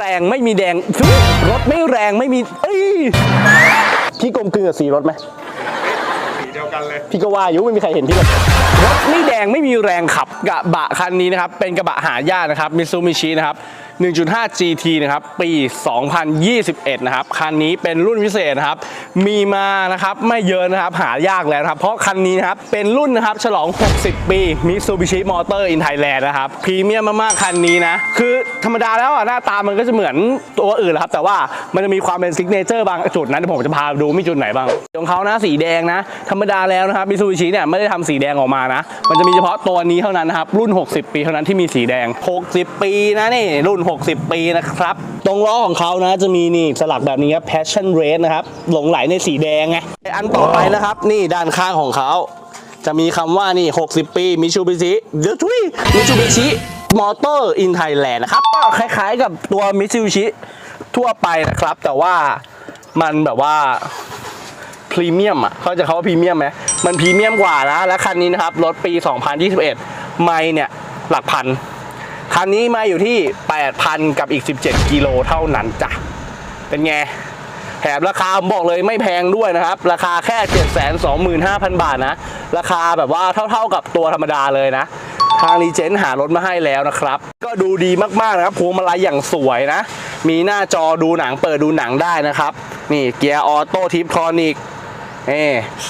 แรงไม่มีแดงฟิวรถไม่แรงไม่มีเอ้ยพี่กลมกลืนกับสีรถไหมสีเดียวกันเลยพี่ก็ว่าอยู่ไม่มีใครเห็นพี่เลยรถไม่แดงไม่มีแรงขับกระบะคันนี้นะครับเป็นกระบะหายากนะครับมิ t ซู b ิชินะครับ 1.5 GT นะครับ ปี 2021 นะครับ คันนี้เป็นรุ่นพิเศษนะครับ มีมานะครับ ไม่เยอะนะครับ หายากแล้วครับ เพราะคันนี้นะครับ เป็นรุ่นนะครับ ฉลอง 60 ปีมิซูบิชิมอเตอร์อินไทยแลนด์นะครับ พรีเมียมมาก ๆ คันนี้นะ คือธรรมดาแล้วอะ หน้าตามันก็จะเหมือนตัวอื่นแหละครับ แต่ว่ามันจะมีความเป็นซิกเนเจอร์บางจุดนั้นผมจะพาดูมีจุดไหนบ้าง ของเขานะ สีแดงนะ ธรรมดาแล้วนะครับมิซูบิชิเนี่ย ไม่ได้ทำสีแดงออกมานะ มันจะมีเฉพาะตัวนี้เท่านั้นนะครับ รุ่น 60 ปีเท่านั้นที่มีสีแดง 60 ปีนะนี่รุ่น60 ปีนะครับ ตรงล้อของเขานะจะมีนี่สลักแบบนี้ครับ passion red นะครับ หลงไหลในสีแดงไงอันต่อไปนะครับ นี่ด้านข้างของเขา จะมีคำว่านี่ 60 ปีมิชูบิชิเดทุยมิชูบิชิมอเตอร์อินไทยแลนด์นะครับก็คล้ายๆกับตัวมิชูบิชิทั่วไปนะครับ แต่ว่ามันแบบว่าพรีเมียมอะเขาจะเขาว่าพรีเมียมไหมมันพรีเมียมกว่านะ และคันนี้นะครับ รถปี 2021 ไม่เนี่ย หลักพัน คันนี้มาอยู่ที่ 8,000 กับอีก 17 กิโลเท่านั้นจ้ะ เป็นไงแถมราคาผมบอกเลยไม่แพงด้วยนะครับ ราคาแค่ 725,000 บาทนะ ราคาแบบว่าเท่าๆกับตัวธรรมดาเลยนะ ทางรีเจนหารถมาให้แล้วนะครับ ก็ดูดีมากๆนะครับพวงมาลัยอย่างสวยนะ มีหน้าจอดูหนังเปิดดูหนังได้นะครับ นี่เกียร์ออโต้ทิปทอนิกเอ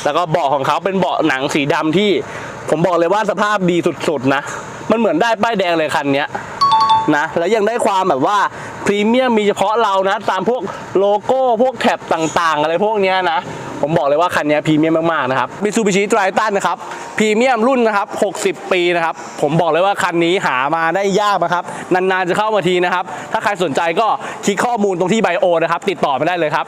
แล้วก็เบาะของเขาเป็นเบาะหนังสีดำที่ ผมบอกเลยว่าสภาพดีสุดๆนะ มันเหมือนได้ป้ายแดงเลยคันนี้นะแล้วยังได้ความแบบว่าพรีเมียมมีเฉพาะเรานะตามพวกโลโก้พวกแท็บต่างๆ อะไรพวกนี้นะ ผมบอกเลยว่าคันนี้พรีเมียมมากๆนะครับมิซูบิชิไตรตันนะครับพรีเมียมรุ่นนะครับ 60 ปีนะครับ ผมบอกเลยว่าคันนี้หามาได้ยากนะครับ นานๆจะเข้ามาทีนะครับ ถ้าใครสนใจก็คลิกข้อมูลตรงที่ไบโอนะครับ ติดต่อมาได้เลยครับ